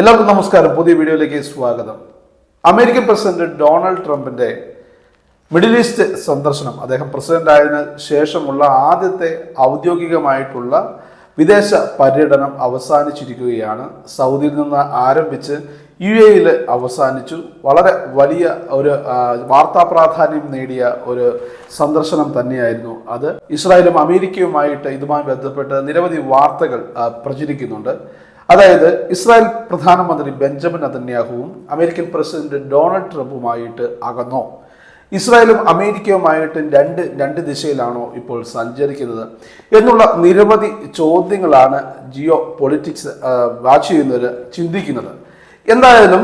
എല്ലാവർക്കും നമസ്കാരം. പുതിയ വീഡിയോയിലേക്ക് സ്വാഗതം. അമേരിക്കൻ പ്രസിഡന്റ് ഡൊണാൾഡ് ട്രംപിന്റെ മിഡിൽ ഈസ്റ്റ് സന്ദർശനം അദ്ദേഹം പ്രസിഡന്റ് ആയതിനു ശേഷമുള്ള ആദ്യത്തെ ഔദ്യോഗികമായിട്ടുള്ള വിദേശ പര്യടനം അവസാനിച്ചിരിക്കുകയാണ്. സൗദിയിൽ നിന്ന് ആരംഭിച്ച് യു എയിൽ അവസാനിച്ചു. വളരെ വലിയ ഒരു വാർത്താ പ്രാധാന്യം നേടിയ ഒരു സന്ദർശനം തന്നെയായിരുന്നു അത്. ഇസ്രായേലും അമേരിക്കയുമായിട്ട് ഇതുമായി ബന്ധപ്പെട്ട് നിരവധി വാർത്തകൾ പ്രചരിക്കുന്നുണ്ട്. അതായത് ഇസ്രായേൽ പ്രധാനമന്ത്രി ബെഞ്ചമിൻ അതന്യാഹുവും അമേരിക്കൻ പ്രസിഡന്റ് ഡൊണാൾഡ് ട്രംപുമായിട്ട് അകന്നോ? ഇസ്രായേലും അമേരിക്കയുമായിട്ട് രണ്ട് രണ്ട് ദിശയിലാണോ ഇപ്പോൾ സഞ്ചരിക്കുന്നത്? എന്നുള്ള നിരവധി ചോദ്യങ്ങളാണ് ജിയോ പൊളിറ്റിക്സ് വാച്ച് ചെയ്യുന്നവർ ചിന്തിക്കുന്നത്. എന്തായാലും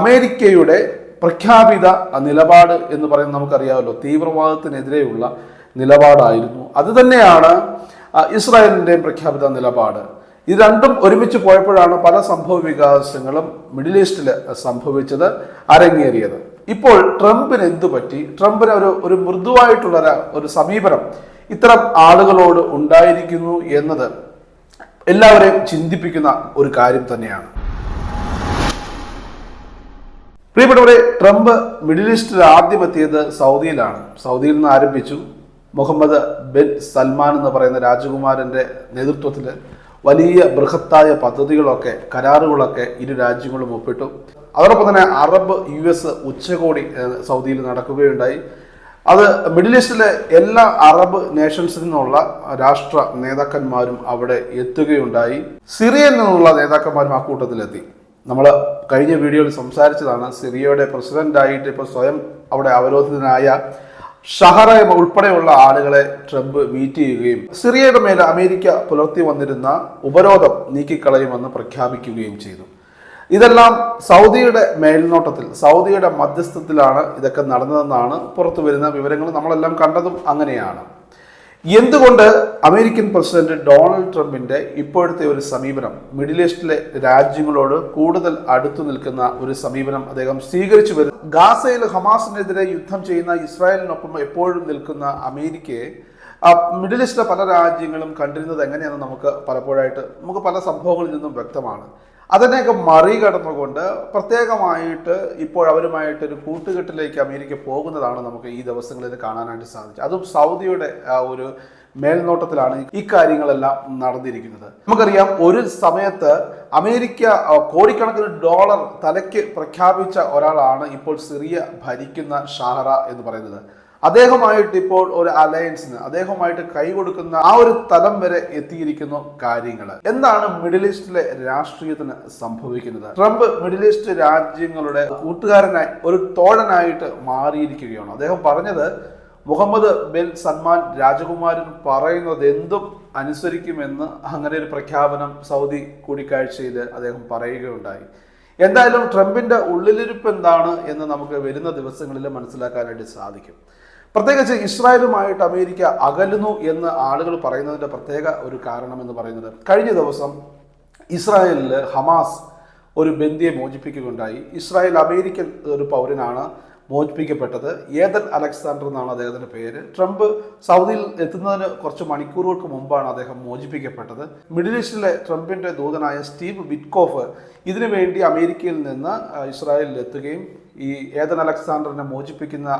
അമേരിക്കയുടെ പ്രഖ്യാപിത നിലപാട് എന്ന് പറയുന്നത് നമുക്കറിയാമല്ലോ തീവ്രവാദത്തിനെതിരെയുള്ള നിലപാടായിരുന്നു. അത് തന്നെയാണ് ഇസ്രായേലിന്റെയും പ്രഖ്യാപിത നിലപാട്. ഇത് രണ്ടും ഒരുമിച്ച് പോയപ്പോഴാണ് പല സംഭവ വികാസങ്ങളും മിഡിൽ ഈസ്റ്റിൽ സംഭവിച്ചത് അരങ്ങേറിയത്. ഇപ്പോൾ ട്രംപിന് എന്തു പറ്റി? ട്രംപിന് ഒരു ഒരു മൃദുവായിട്ടുള്ള ഒരു- സമീപനം ഇത്തരം ആളുകളോട് ഉണ്ടായിരിക്കുന്നു എന്നത് എല്ലാവരെയും ചിന്തിപ്പിക്കുന്ന ഒരു കാര്യം തന്നെയാണ്. പ്രിയപ്പെട്ടവരെ ട്രംപ് മിഡിൽ ഈസ്റ്റിൽ ആദ്യം എത്തിയത് സൗദിയിലാണ്. സൗദിയിൽ നിന്ന് ആരംഭിച്ചു മുഹമ്മദ് ബിൻ സൽമാൻ എന്ന് പറയുന്ന രാജകുമാരന്റെ നേതൃത്വത്തിൽ വലിയ ബൃഹത്തായ പദ്ധതികളൊക്കെ കരാറുകളൊക്കെ ഇരു രാജ്യങ്ങളും ഒപ്പിട്ടു. അതോടൊപ്പം തന്നെ അറബ് യു എസ് ഉച്ചകോടി സൗദിയിൽ നടക്കുകയുണ്ടായി. അത് മിഡിൽ ഈസ്റ്റിലെ എല്ലാ അറബ് നേഷൻസിൽ നിന്നുള്ള രാഷ്ട്ര നേതാക്കന്മാരും അവിടെ എത്തുകയുണ്ടായി. സിറിയയിൽ നിന്നുള്ള നേതാക്കന്മാരും ആ കൂട്ടത്തിലെത്തി. നമ്മൾ കഴിഞ്ഞ വീഡിയോയിൽ സംസാരിച്ചതാണ് സിറിയയുടെ പ്രസിഡന്റായിട്ട് ഇപ്പോൾ സ്വയം അവിടെ അവരോധിതനായ ഷഹറ ഉൾപ്പെടെയുള്ള ആളുകളെ ട്രംപ് മീറ്റ് ചെയ്യുകയും സിറിയയുടെ മേൽ അമേരിക്ക പുലർത്തി വന്നിരുന്ന ഉപരോധം നീക്കിക്കളയുമെന്ന് പ്രഖ്യാപിക്കുകയും ചെയ്തു. ഇതെല്ലാം സൗദിയുടെ മേൽനോട്ടത്തിൽ സൗദിയുടെ മധ്യസ്ഥത്തിലാണ് ഇതൊക്കെ നടന്നതെന്നാണ് പുറത്തു വരുന്ന വിവരങ്ങൾ നമ്മളെല്ലാം കണ്ടതും അങ്ങനെയാണ്. എന്തുകൊണ്ട് അമേരിക്കൻ പ്രസിഡന്റ് ഡൊണാൾഡ് ട്രംപിന്റെ ഇപ്പോഴത്തെ ഒരു സമീപനം മിഡിൽ ഈസ്റ്റിലെ രാജ്യങ്ങളോട് കൂടുതൽ അടുത്തു നിൽക്കുന്ന ഒരു സമീപനം അദ്ദേഹം സ്വീകരിച്ചു വരുന്നു? ഗാസയിൽ ഹമാസിനെതിരെ യുദ്ധം ചെയ്യുന്ന ഇസ്രായേലിനൊപ്പം എപ്പോഴും നിൽക്കുന്ന അമേരിക്കയെ മിഡിൽ ഈസ്റ്റിലെ പല രാജ്യങ്ങളും കണ്ടിരുന്നത് എങ്ങനെയാണെന്ന് നമുക്ക് പലപ്പോഴായിട്ട് നമുക്ക് പല സംഭവങ്ങളിൽ നിന്നും വ്യക്തമാണ്. അതിനെയൊക്കെ മറികടന്നുകൊണ്ട് പ്രത്യേകമായിട്ട് ഇപ്പോൾ അവരുമായിട്ട് ഒരു കൂട്ടുകെട്ടിലേക്ക് അമേരിക്ക പോകുന്നതാണ് നമുക്ക് ഈ ദിവസങ്ങളിൽ കാണാനായിട്ട് സാധിച്ചത്. അതും സൗദിയുടെ ഒരു മേൽനോട്ടത്തിലാണ് ഇക്കാര്യങ്ങളെല്ലാം കാര്യങ്ങളെല്ലാം നടന്നിരിക്കുന്നത്. നമുക്കറിയാം ഒരു സമയത്ത് അമേരിക്ക കോടിക്കണക്കിന് ഡോളർ തലയ്ക്ക് പ്രഖ്യാപിച്ച ഒരാളാണ് ഇപ്പോൾ സിറിയ ഭരിക്കുന്ന ഷാഹറ എന്ന് പറയുന്നത്. അദ്ദേഹമായിട്ട് ഇപ്പോൾ ഒരു അലയൻസിന് അദ്ദേഹമായിട്ട് കൈകൊടുക്കുന്ന ആ ഒരു തലം വരെ എത്തിയിരിക്കുന്ന കാര്യങ്ങൾ എന്താണ് മിഡിൽ ഈസ്റ്റിലെ രാഷ്ട്രീയത്തിന് സംഭവിക്കുന്നത്? ട്രംപ് മിഡിൽ ഈസ്റ്റ് രാജ്യങ്ങളുടെ കൂട്ടുകാരനായി ഒരു തോഴനായിട്ട് മാറിയിരിക്കുകയാണ്. അദ്ദേഹം പറഞ്ഞത് മുഹമ്മദ് ബിൻ സൽമാൻ രാജകുമാരൻ പറയുന്നത് എന്തും അനുസരിക്കുമെന്ന് അങ്ങനെ ഒരു പ്രഖ്യാപനം സൗദി കൂടിക്കാഴ്ചയിൽ അദ്ദേഹം പറയുകയുണ്ടായി. എന്തായാലും ട്രംപിന്റെ ഉള്ളിലിരിപ്പ് എന്താണ് എന്ന് നമുക്ക് വരുന്ന ദിവസങ്ങളിൽ മനസ്സിലാക്കാനായിട്ട് സാധിക്കും. പ്രത്യേകിച്ച് ഇസ്രായേലുമായിട്ട് അമേരിക്ക അകലുന്നു എന്ന് ആളുകൾ പറയുന്നതിന്റെ പ്രത്യേക ഒരു കാരണം എന്ന് പറയുന്നത് കഴിഞ്ഞ ദിവസം ഇസ്രായേലിൽ ഹമാസ് ഒരു ബന്ദിയെ മോചിപ്പിക്കുകയുണ്ടായി. ഇസ്രായേൽ അമേരിക്കൻ ഒരു പൗരനാണ് മോചിപ്പിക്കപ്പെട്ടത്. ഏതൻ അലക്സാണ്ടർ എന്നാണ് അദ്ദേഹത്തിന്റെ പേര്. ട്രംപ് സൗദിയിൽ എത്തുന്നതിന് കുറച്ച് മണിക്കൂറുകൾക്ക് മുമ്പാണ് അദ്ദേഹം മോചിപ്പിക്കപ്പെട്ടത്. മിഡിൽ ഈസ്റ്റിലെ ട്രംപിന്റെ ദൂതനായ സ്റ്റീവ് വിറ്റ്കോഫ് ഇതിനു വേണ്ടി അമേരിക്കയിൽ നിന്ന് ഇസ്രായേലിൽ എത്തുകയും ഈ ഏതൻ അലക്സാണ്ടറിനെ മോചിപ്പിക്കുന്ന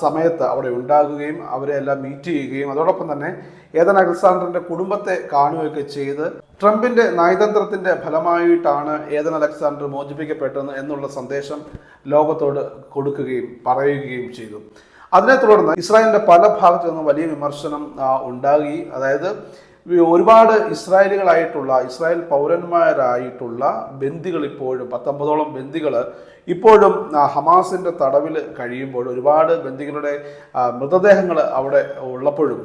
സമയത്ത് അവിടെ ഉണ്ടാകുകയും അവരെ എല്ലാം മീറ്റ് ചെയ്യുകയും അതോടൊപ്പം തന്നെ ഏതൻ അലക്സാണ്ടറിന്റെ കുടുംബത്തെ കാണുകയൊക്കെ ചെയ്ത് ട്രംപിന്റെ നയതന്ത്രത്തിന്റെ ഫലമായിട്ടാണ് ഏതൻ അലക്സാണ്ടർ മോചിപ്പിക്കപ്പെട്ടത് എന്നുള്ള സന്ദേശം ലോകത്തോട് കൊടുക്കുകയും പറയുകയും ചെയ്തു. അതിനെ തുടർന്ന് ഇസ്രായേലിന്റെ പല ഭാഗത്തു നിന്നും വലിയ വിമർശനം ഉണ്ടാകി അതായത് ഒരുപാട് ഇസ്രായേലുകളായിട്ടുള്ള ഇസ്രായേൽ പൗരന്മാരായിട്ടുള്ള ബന്ദികൾ ഇപ്പോഴും പത്തൊമ്പതോളം ബന്ദികൾ ഇപ്പോഴും ഹമാസിന്റെ തടവിൽ കഴിയുമ്പോൾ ഒരുപാട് ബന്ദികളുടെ മൃതദേഹങ്ങൾ അവിടെ ഉള്ളപ്പോഴും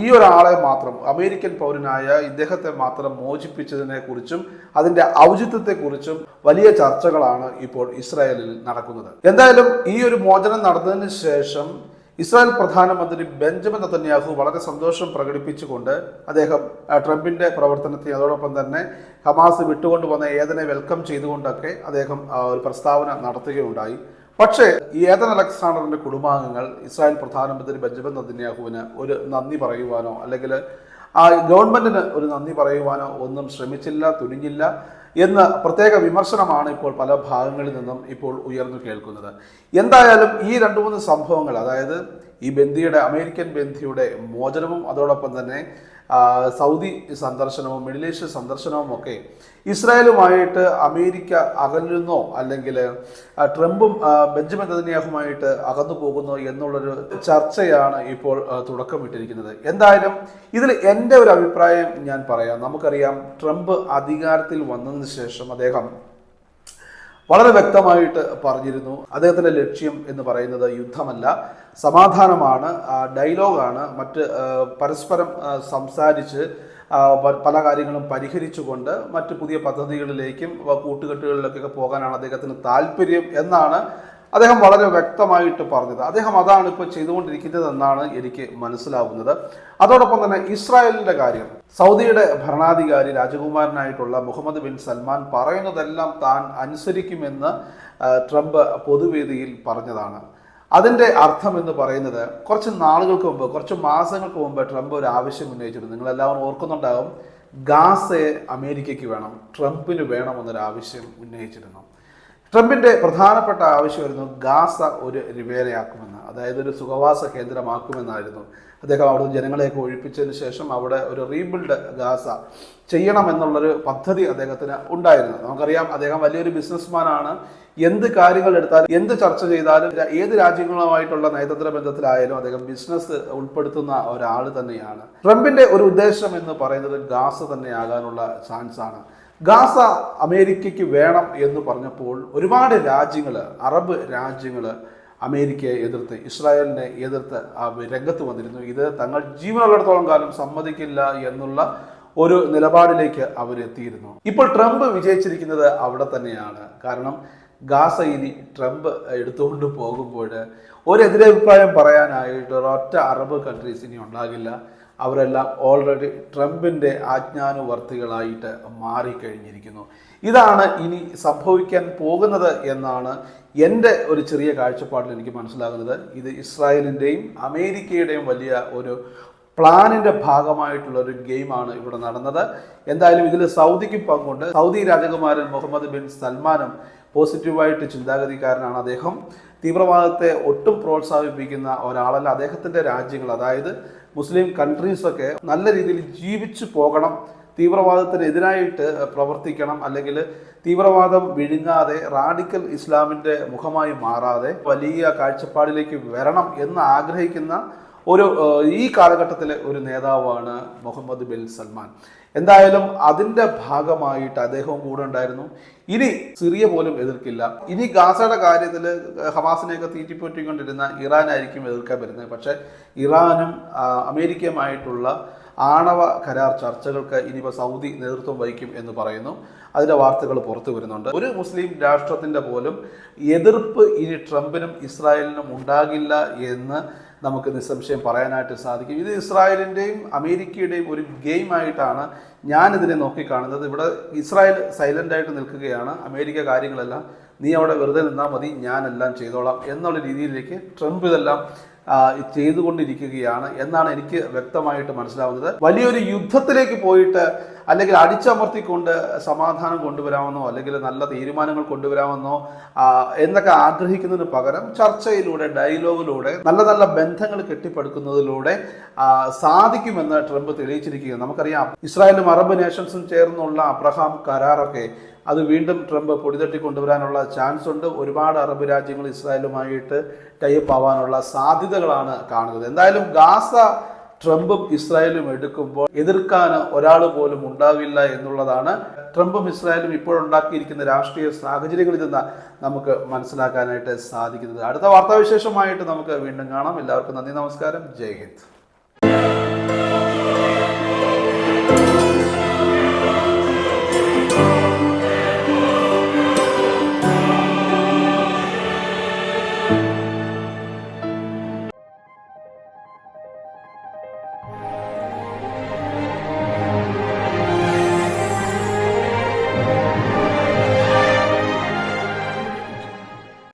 ഈ ഒരാളെ മാത്രം അമേരിക്കൻ പൗരനായ ഇദ്ദേഹത്തെ മാത്രം മോചിപ്പിച്ചതിനെ കുറിച്ചും അതിന്റെ ഔചിത്യത്തെക്കുറിച്ചും വലിയ ചർച്ചകളാണ് ഇപ്പോൾ ഇസ്രായേലിൽ നടക്കുന്നത്. എന്തായാലും ഈ ഒരു മോചനം നടന്നതിന് ശേഷം ഇസ്രായേൽ പ്രധാനമന്ത്രി ബെഞ്ചമിൻ നതന്യാഹു വളരെ സന്തോഷം പ്രകടിപ്പിച്ചുകൊണ്ട് അദ്ദേഹം ട്രംപിന്റെ പ്രവർത്തനത്തെ അതോടൊപ്പം തന്നെ ഹമാസ് വിട്ടുകൊണ്ടുവന്ന ഏതനെ വെൽക്കം ചെയ്തുകൊണ്ടൊക്കെ അദ്ദേഹം ഒരു പ്രസ്താവന നടത്തുകയുണ്ടായി. പക്ഷേ ഈ ഏതൻ അലക്സാണ്ടറിന്റെ കുടുംബാംഗങ്ങൾ ഇസ്രായേൽ പ്രധാനമന്ത്രി ബെഞ്ചമിൻ നദിന്യാഹുവിന് ഒരു നന്ദി പറയുവാനോ അല്ലെങ്കിൽ ആ ഗവൺമെന്റിന് ഒരു നന്ദി പറയുവാനോ ഒന്നും ശ്രമിച്ചില്ല തുനിഞ്ഞില്ല. എന്ന പ്രത്യേക വിമർശനമാണ് ഇപ്പോൾ പല ഭാഗങ്ങളിൽ നിന്നും ഇപ്പോൾ ഉയർന്നു കേൾക്കുന്നത്. എന്തായാലും ഈ രണ്ട് മൂന്ന് സംഭവങ്ങൾ അതായത് ഈ ബന്ദിയുടെ അമേരിക്കൻ ബന്ദിയുടെ മോചനവും അതോടൊപ്പം തന്നെ സൗദി സന്ദർശനവും മിഡിൽ ഈസ്റ്റ് സന്ദർശനവും ഒക്കെ ഇസ്രായേലുമായിട്ട് അമേരിക്ക അകലുന്നോ അല്ലെങ്കിൽ ട്രംപും ബെഞ്ചമിൻ നെതന്യാഹുമായിട്ട് അകന്നു പോകുന്നോ എന്നുള്ളൊരു ചർച്ചയാണ് ഇപ്പോൾ തുടക്കം തുടക്കമിട്ടിരിക്കുന്നത്. എന്തായാലും ഇതിൽ എന്റെ ഒരു അഭിപ്രായം ഞാൻ പറയാം. നമുക്കറിയാം ട്രംപ് അധികാരത്തിൽ വന്നതിന് ശേഷം അദ്ദേഹം വളരെ വ്യക്തമായിട്ട് പറഞ്ഞിരുന്നു. അദ്ദേഹത്തിന്റെ ലക്ഷ്യം എന്ന് പറയുന്നത് യുദ്ധമല്ല സമാധാനമാണ് ഡയലോഗാണ്. മറ്റ് പരസ്പരം സംസാരിച്ച് പല കാര്യങ്ങളും പരിഹരിച്ചുകൊണ്ട് മറ്റ് പുതിയ പദ്ധതികളിലേക്കും കൂട്ടുകെട്ടുകളിലേക്കൊക്കെ പോകാനാണ് അദ്ദേഹത്തിന് താല്പര്യം എന്നാണ് അദ്ദേഹം വളരെ വ്യക്തമായിട്ട് പറഞ്ഞത്. അദ്ദേഹം അതാണ് ഇപ്പോൾ ചെയ്തുകൊണ്ടിരിക്കുന്നത് എന്നാണ് എനിക്ക് മനസ്സിലാവുന്നത്. അതോടൊപ്പം തന്നെ ഇസ്രായേലിന്റെ കാര്യം. സൗദിയുടെ ഭരണാധികാരി രാജകുമാരനായിട്ടുള്ള മുഹമ്മദ് ബിൻ സൽമാൻ പറയുന്നതെല്ലാം താൻ അനുസരിക്കുമെന്ന് ട്രംപ് പൊതുവേദിയിൽ പറഞ്ഞതാണ്. അതിന്റെ അർത്ഥം എന്ന് പറയുന്നത് കുറച്ച് നാളുകൾക്ക് മുമ്പ് കുറച്ച് മാസങ്ങൾക്ക് മുമ്പ് ട്രംപ് ഒരു ആവശ്യം ഉന്നയിച്ചിരുന്നു. നിങ്ങളെല്ലാവരും ഓർക്കുന്നുണ്ടാകും ഗാസയെ അമേരിക്കയ്ക്ക് വേണം ട്രംപിന് വേണമെന്നൊരു ആവശ്യം ഉന്നയിച്ചിരുന്നു. ട്രംപിന്റെ പ്രധാനപ്പെട്ട ആവശ്യമായിരുന്നു ഗാസ ഒരു റിവേരയാക്കുമെന്ന് അതായത് ഒരു സുഖവാസ കേന്ദ്രമാക്കുമെന്നായിരുന്നു. അദ്ദേഹം അവിടെ ജനങ്ങളെയൊക്കെ ഒഴിപ്പിച്ചതിന് ശേഷം അവിടെ ഒരു റീബിൽഡ് ഗാസ ചെയ്യണമെന്നുള്ളൊരു പദ്ധതി അദ്ദേഹത്തിന് ഉണ്ടായിരുന്നു. നമുക്കറിയാം അദ്ദേഹം വലിയൊരു ബിസിനസ്മാനാണ് എന്ത് കാര്യങ്ങൾ എടുത്താലും എന്ത് ചർച്ച ചെയ്താലും ഏത് രാജ്യങ്ങളുമായിട്ടുള്ള നയതന്ത്ര ബന്ധത്തിലായാലും അദ്ദേഹം ബിസിനസ് ഉൾപ്പെടുത്തുന്ന ഒരാൾ തന്നെയാണ്. ട്രംപിന്റെ ഒരു ഉദ്ദേശം എന്ന് പറയുന്നത് ഗാസ തന്നെയാകാനുള്ള ചാൻസ് ആണ്. ഗാസ അമേരിക്കയ്ക്ക് വേണം എന്ന് പറഞ്ഞപ്പോൾ ഒരുപാട് രാജ്യങ്ങൾ അറബ് രാജ്യങ്ങൾ അമേരിക്കയെ എതിർത്ത് ഇസ്രായേലിനെ എതിർത്ത് രംഗത്ത് വന്നിരുന്നു. ഇത് തങ്ങൾ ജീവനുള്ളിടത്തോളം കാലം സമ്മതിക്കില്ല എന്നുള്ള ഒരു നിലപാടിലേക്ക് അവരെത്തിയിരുന്നു. ഇപ്പോൾ ട്രംപ് വിജയിച്ചിരിക്കുന്നത് അവിടെ തന്നെയാണ്. കാരണം ഗാസ ഇനി ട്രംപ് എടുത്തുകൊണ്ട് പോകുമ്പോൾ ഒരു എതിരഭിപ്രായം പറയാനായിട്ട് ഒരൊറ്റ അറബ് കൺട്രീസ് ഇനി ഉണ്ടാകില്ല. അവരെല്ലാം ഓൾറെഡി ട്രംപിന്റെ ആജ്ഞാനുവർത്തികളായിട്ട് മാറിക്കഴിഞ്ഞിരിക്കുന്നു. ഇതാണ് ഇനി സംഭവിക്കാൻ പോകുന്നത് എന്നാണ് എന്റെ ഒരു ചെറിയ കാഴ്ചപ്പാടിൽ എനിക്ക് മനസ്സിലാകുന്നത്. ഇത് ഇസ്രായേലിന്റെയും അമേരിക്കയുടെയും വലിയ ഒരു പ്ലാനിന്റെ ഭാഗമായിട്ടുള്ള ഒരു ഗെയിമാണ് ഇവിടെ നടന്നത്. എന്തായാലും ഇതിൽ സൗദിക്കും പങ്കുണ്ട്. സൗദി രാജകുമാരൻ മുഹമ്മദ് ബിൻ സൽമാനും പോസിറ്റീവായിട്ട് ചിന്താഗതിക്കാരനാണ് അദ്ദേഹം. തീവ്രവാദത്തെ ഒട്ടും പ്രോത്സാഹിപ്പിക്കുന്ന ഒരാളല്ല അദ്ദേഹത്തിന്റെ രാജ്യങ്ങൾ. അതായത് മുസ്ലിം കൺട്രീസൊക്കെ നല്ല രീതിയിൽ ജീവിച്ചു പോകണം തീവ്രവാദത്തിനെതിരായിട്ട് പ്രവർത്തിക്കണം അല്ലെങ്കിൽ തീവ്രവാദം വിഴുങ്ങാതെ റാഡിക്കൽ ഇസ്ലാമിന്റെ മുഖമായി മാറാതെ വലിയ കാഴ്ചപ്പാടിലേക്ക് വരണം എന്ന് ആഗ്രഹിക്കുന്ന ഒരു ഈ കാലഘട്ടത്തിലെ ഒരു നേതാവാണ് മുഹമ്മദ് ബിൻ സൽമാൻ. എന്തായാലും അതിന്റെ ഭാഗമായിട്ട് അദ്ദേഹവും കൂടെ ഉണ്ടായിരുന്നു. ഇനി സിറിയ പോലും എതിർക്കില്ല. ഇനി ഗാസയുടെ കാര്യത്തിൽ ഹമാസിനെയൊക്കെ തീറ്റിപ്പൊറ്റിക്കൊണ്ടിരുന്ന ഇറാനായിരിക്കും എതിർക്കാൻ വരുന്നത്. പക്ഷേ ഇറാനും അമേരിക്കയുമായിട്ടുള്ള ആണവ കരാർ ചർച്ചകൾക്ക് ഇനിയിപ്പോൾ സൗദി നേതൃത്വം വഹിക്കും എന്ന് പറയുന്നു. അതിന്റെ വാർത്തകൾ പുറത്തു വരുന്നുണ്ട്. ഒരു മുസ്ലിം രാഷ്ട്രത്തിന്റെ പോലും എതിർപ്പ് ഇനി ട്രംപിനും ഇസ്രായേലിനും ഉണ്ടാകില്ല എന്ന് നമുക്ക് നിസ്സംശയം പറയാനായിട്ട് സാധിക്കും. ഇത് ഇസ്രായേലിന്റെയും അമേരിക്കയുടെയും ഒരു ഗെയിം ആയിട്ടാണ് ഞാനിതിനെ നോക്കിക്കാണുന്നത്. ഇവിടെ ഇസ്രായേൽ സൈലന്റ് ആയിട്ട് നിൽക്കുകയാണ്. അമേരിക്ക കാര്യങ്ങളെല്ലാം നീ അവിടെ വെറുതെ നിന്നാൽ മതി ഞാനെല്ലാം ചെയ്തോളാം എന്നുള്ള രീതിയിലേക്ക് ട്രംപ് ഇതെല്ലാം ചെയ്തുകൊണ്ടിരിക്കുകയാണ് എന്നാണ് എനിക്ക് വ്യക്തമായിട്ട് മനസ്സിലാവുന്നത്. വലിയൊരു യുദ്ധത്തിലേക്ക് പോയിട്ട് അല്ലെങ്കിൽ അടിച്ചമർത്തിക്കൊണ്ട് സമാധാനം കൊണ്ടുവരാമെന്നോ അല്ലെങ്കിൽ നല്ല തീരുമാനങ്ങൾ കൊണ്ടുവരാമെന്നോ എന്നൊക്കെ ആഗ്രഹിക്കുന്നതിന് പകരം ചർച്ചയിലൂടെ ഡയലോഗിലൂടെ നല്ല നല്ല ബന്ധങ്ങൾ കെട്ടിപ്പടുക്കുന്നതിലൂടെ സാധിക്കുമെന്ന് ട്രംപ് തെളിയിച്ചിരിക്കുകയാണ്. നമുക്കറിയാം ഇസ്രായേലും അറബ് നേഷൻസും ചേർന്നുള്ള അബ്രഹാം കരാറൊക്കെ അത് വീണ്ടും ട്രംപ് പൊടിതട്ടി കൊണ്ടുവരാനുള്ള ചാൻസ് ഉണ്ട്. ഒരുപാട് അറബ് രാജ്യങ്ങൾ ഇസ്രായേലുമായിട്ട് ടൈപ്പ് ആവാനുള്ള സാധ്യതകളാണ് കാണുന്നത്. എന്തായാലും ഗാസ ട്രംപും ഇസ്രായേലും എടുക്കുമ്പോൾ എതിർക്കാൻ ഒരാൾ പോലും ഉണ്ടാവില്ല എന്നുള്ളതാണ്. ട്രംപും ഇസ്രായേലും ഇപ്പോഴുണ്ടാക്കിയിരിക്കുന്ന രാഷ്ട്രീയ സാഹചര്യങ്ങളിൽ നിന്ന് നമുക്ക് മനസ്സിലാക്കാനായിട്ട് സാധിക്കുന്നത്. അടുത്ത വാർത്താവിശേഷമായിട്ട് നമുക്ക് വീണ്ടും കാണാം. എല്ലാവർക്കും നന്ദി നമസ്കാരം. ജയ് ഹിന്ദ്.